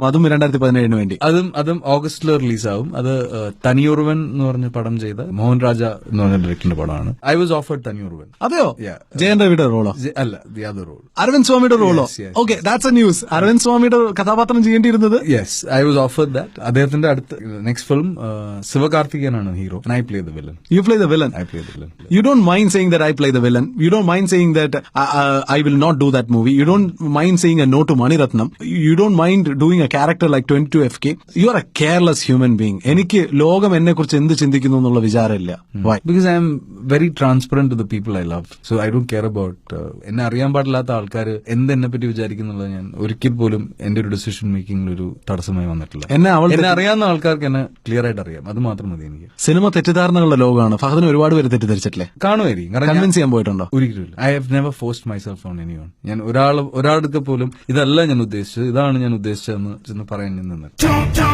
അതും രണ്ടായിരത്തി പതിനേഴിന് വേണ്ടി. അതും അതും ഓഗസ്റ്റിൽ റിലീസ് ആവും അത് തനിയുറുവൻ എന്ന് പറഞ്ഞ പടം ചെയ്ത മോഹൻ രാജ എന്ന് പറഞ്ഞ ഡയറക്ടറിന്റെ പടമാണ്. I was offered Thani Oruvan. അതെയോ. ജയൻ രവിയുടെ റോളോ? അല്ല ദി അതർ റോൾ അരവിന്ദ് സ്വാമിയുടെ റോളോ? Okay that's a news Arvind സ്വാമിയുടെ കഥാപാത്രം ചെയ്യേണ്ടിയിരുന്നത്? Yes I was offered that അദ്ദേഹത്തിന്റെ അടുത്ത next film ശിവകാർത്തികനാണ് hero I play the villain you play the villain I play the villain you don't mind saying they play the villain you don't mind saying that I will not do that movie you don't You saying a no to Mani Ratnam you don't mind doing a character like 22 FK. You are a careless human being. എനിക്ക് ലോകം എന്നെ കുറിച്ച് എന്ത് ചിന്തിക്കുന്നു എന്നുള്ള വിചാരമില്ല. Why because I'm very transparent to the people I love so I don't care about എന്നെ അറിയാൻ പാടില്ലാത്ത ആൾക്കാർ എന്ത് എന്നെ പറ്റി വിചാരിക്കുന്നുള്ളത് ഞാൻ ഒരിക്കൽ പോലും എന്റെ ഒരു ഡിസിഷൻ മേക്കിംഗിൽ ഒരു തടസ്സമായി വന്നിട്ടില്ല. എന്നെ അവൾ എന്നെ അറിയാവുന്ന ആൾക്കാർക്ക് എന്നെ ക്ലിയർ ആയിട്ട് അറിയാം. അത് മാത്രം മതി എനിക്ക്. സിനിമ തെറ്റിദ്ധാരണകളുടെ ലോകമാണ്. ഫഹദിന് ഒരുപാട് പേര് തെറ്റിദ്ധരിച്ചിട്ടില്ലേ? കാണുമായിരിക്കും. കാരണം കൺവിൻസ് ചെയ്യാൻ പോയിട്ടുണ്ടോ? ഒരിക്കലും I have never forced myself on any on ഞാൻ ഒരാൾ ഒരാൾക്ക് പോലും ഇതല്ല ഞാൻ ഉദ്ദേശിച്ചത്. ഇതാണ് ഞാൻ ഉദ്ദേശിച്ചതെന്ന് ചെന്ന് പറയാൻ ഞാൻ നിന്നില്ല